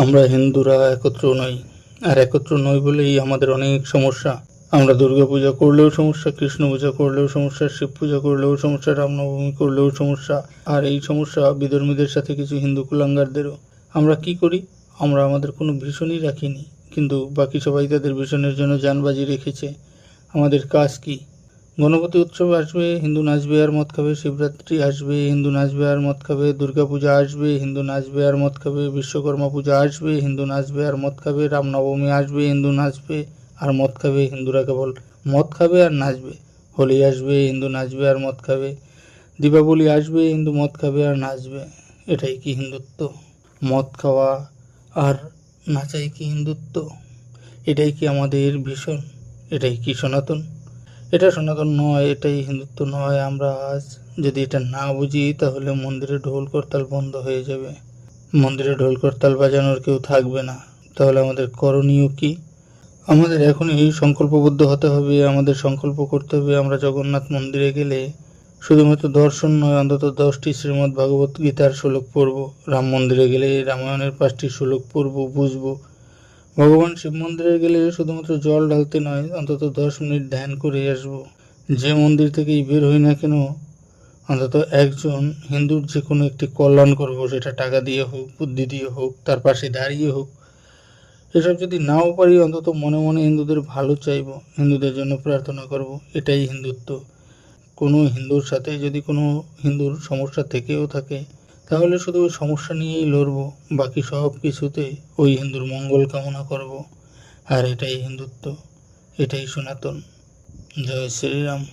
আমরা হিন্দুরা একত্র নই, আর একত্র নই বলেই আমাদের অনেক সমস্যা। আমরা দুর্গা পূজা করলেও সমস্যা, কৃষ্ণ পূজা করলেও সমস্যা, শিব পূজা করলেও সমস্যা, রামনবমী করলেও সমস্যা, আর এই সমস্যা বিধর্মীদের সাথে কিছু হিন্দু কুলাঙ্গারদেরও। আমরা কি করি? আমরা আমাদের কোনো ভীষণই রাখিনি, কিন্তু বাকি সবাই তাদের ভীষণের জন্য যানবাজি রেখেছে। আমাদের কাজ কি? গণপতি উৎসব আসবে, হিন্দু নাচবে আর মদ খাবে, শিবরাত্রি আসবে, হিন্দু নাচবে আর মদ খাবে দুর্গা পূজা আসবে, হিন্দু নাচবে আর মদ খাবে, বিশ্বকর্মা পূজা আসবে, হিন্দু নাচবে আর মদ খাবে, রামনবমী আসবে, হিন্দু নাচবে আর মদ খাবে, হিন্দুরা কেবল মদ খাবে আর নাচবে। হোলি আসবে, হিন্দু নাচবে আর মদ খাবে, দীপাবলি আসবে, হিন্দু মদ খাবে আর নাচবে। এটাই কি হিন্দুত্ব? মদ খাওয়া আর নাচাই কি হিন্দুত্ব? এটাই কি আমাদের ভীষণ? এটাই কি সনাতন? এটা সনাতন নয়, এটাই হিন্দুত্ব নয়। আমরা আজ যদি এটা না বুঝি, তাহলে মন্দিরে ঢোল করতাল বন্ধ হয়ে যাবে। মন্দিরে ঢোল করতাল বাজানোর কেউ থাকবে না। তাহলে আমাদের করণীয় কি? আমাদের এখনই সংকল্পবদ্ধ হতে হবে, আমাদের সংকল্প করতে হবে আমরা জগন্নাথ মন্দিরে গেলে। শুধুমাত্র দর্শন নয়, অন্তত দশটি শ্রীমদ্ ভাগবত গীতার শ্লোক পড়ব। রাম মন্দিরে গেলে রামায়ণের পাঁচটি শ্লোক পড়ব, বুঝব। ভগবান শিব মন্দিরে গেলে শুধুমাত্র জল ঢালতে নয়, অন্তত দশ মিনিট ধ্যান করে আসব। যে মন্দির থেকেই বের হই না কেন, অন্তত একজন হিন্দুর যে কোনো একটি কল্যাণ করব, সেটা টাকা দিয়ে হোক, বুদ্ধি দিয়ে হোক, তার পাশে দাঁড়িয়ে হোক, এসব যদি নাও পারি, অন্তত মনে মনে হিন্দুদের ভালো চাইব, হিন্দুদের জন্য প্রার্থনা করব, এটাই হিন্দুত্ব। কোনো হিন্দুর সাথে যদি কোনো হিন্দুর সমস্যা থেকেও থাকে তাহলে শুধু ওই সমস্যা নিয়েই লড়ব? বাকি সব কিছুতে ওই হিন্দুর মঙ্গল কামনা করব। আর এটাই হিন্দুত্ব, এটাই সনাতন। জয় শ্রীরাম।